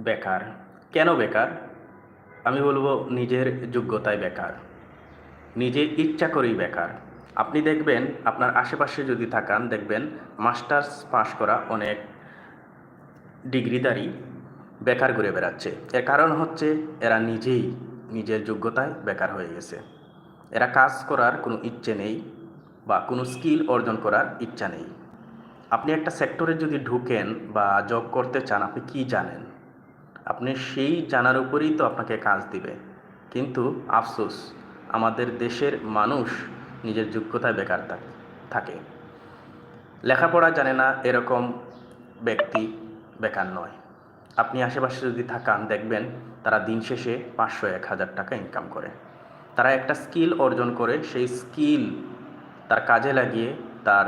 বেকার। কেন বেকার? আমি বলব নিজের যোগ্যতায় বেকার। নিজে ইচ্ছা করেই বেকার। আপনি দেখবেন আপনার আশেপাশে যদি থাকান, দেখবেন মাস্টার্স পাশ করা অনেক ডিগ্রিদারি বেকার ঘুরে বেড়াচ্ছে। এর কারণ হচ্ছে এরা নিজেই নিজের যোগ্যতায় বেকার হয়ে গেছে। এরা কাজ করার কোনো ইচ্ছে নেই বা কোনো স্কিল অর্জন করার ইচ্ছা নেই। আপনি একটা সেক্টরে যদি ঢুকেন বা জব করতে চান, আপনি কি জানেন? আপনি সেই জানার উপরেই তো আপনাকে কাজ দিবে। কিন্তু আফসোস, আমাদের দেশের মানুষ নিজের যোগ্যতায় বেকার থাকে লেখাপড়া জানে না এরকম ব্যক্তি বেকার নয়। আপনি আশেপাশে যদি থাকান, দেখবেন তারা দিন শেষে পাঁচশো এক হাজার টাকা ইনকাম করে। তারা একটা স্কিল অর্জন করে, সেই স্কিল তার কাজে লাগিয়ে তার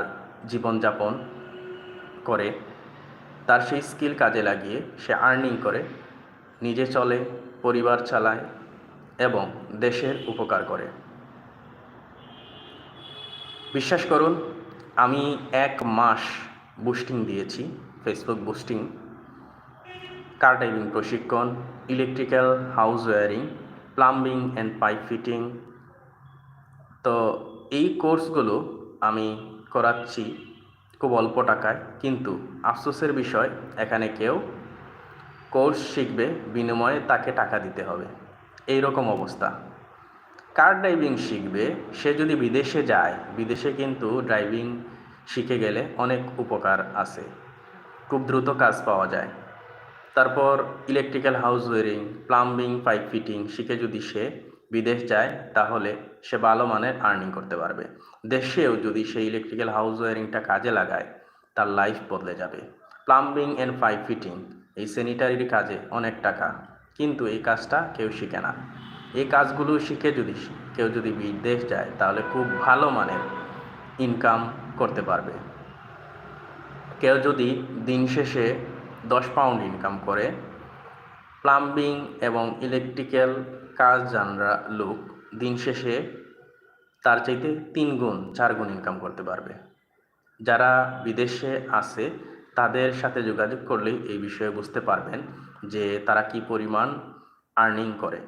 জীবনযাপন করে। তার সেই স্কিল কাজে লাগিয়ে সে আর্নিং করে। নিজে চলে, পরিবার চালায় এবং দেশের উপকার করে। বিশ্বাস করুন, আমি এক মাস বুস্টিং দিয়েছি ফেসবুক বুস্টিং কার ড্রাইভিং প্রশিক্ষণ electrical house wiring plumbing and pipe fitting তো এই কোর্সগুলো আমি করাচ্ছি খুব অল্প টাকায়, কিন্তু আফসোসের বিষয়, এখানে কেউ কোর্স শিখবে, বিনিময়ে তাকে টাকা দিতে হবে। এই রকম অবস্থা। কার ড্রাইভিং শিখবে? সে যদি বিদেশে যায়, বিদেশে কিন্তু ড্রাইভিং শিখে গেলে অনেক উপকার আছে। খুব দ্রুত কাজ পাওয়া যায়। তারপর electrical house wiring plumbing pipe fitting শিখে যদি সে বিদেশ যায়, তাহলে সে ভালো মানের আর্নিং করতে পারবে। দেশেও যদি সে ইলেকট্রিক্যাল হাউস ওয়ারিংটা কাজে লাগায়, তার লাইফ বদলে যাবে। প্লাম্বিং অ্যান্ড পাইপ ফিটিং এই স্যানিটারির কাজে অনেক টাকা। কিন্তু এই কাজটা কেউ শিখে না। এই কাজগুলো শিখে যদি কেউ যদি বিদেশ যায়, তাহলে খুব ভালো মানের ইনকাম করতে পারবে। কেউ যদি দিন শেষে দশ পাউন্ড ইনকাম করে প্লাম্বিং এবং ইলেকট্রিক্যাল কাজ জানরা লোক দিন শেষে তার চাইতে তিন গুণ চার গুণ ইনকাম করতে পারবে। যারা বিদেশে আছে তাদের সাথে যোগাযোগ করলেই এই বিষয়ে বুঝতে পারবেন যে তারা কি পরিমাণ আর্নিং করে।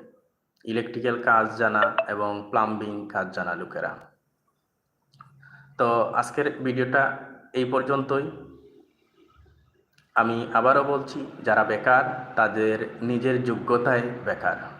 ইলেকট্রিক্যাল কাজ জানা এবং প্লাম্বিং কাজ জানা লোকেরা। তো আজকের ভিডিওটা এই পর্যন্তই। আমি আবারও বলছি, যারা বেকার, তাদের নিজের যোগ্যতায় বেকার।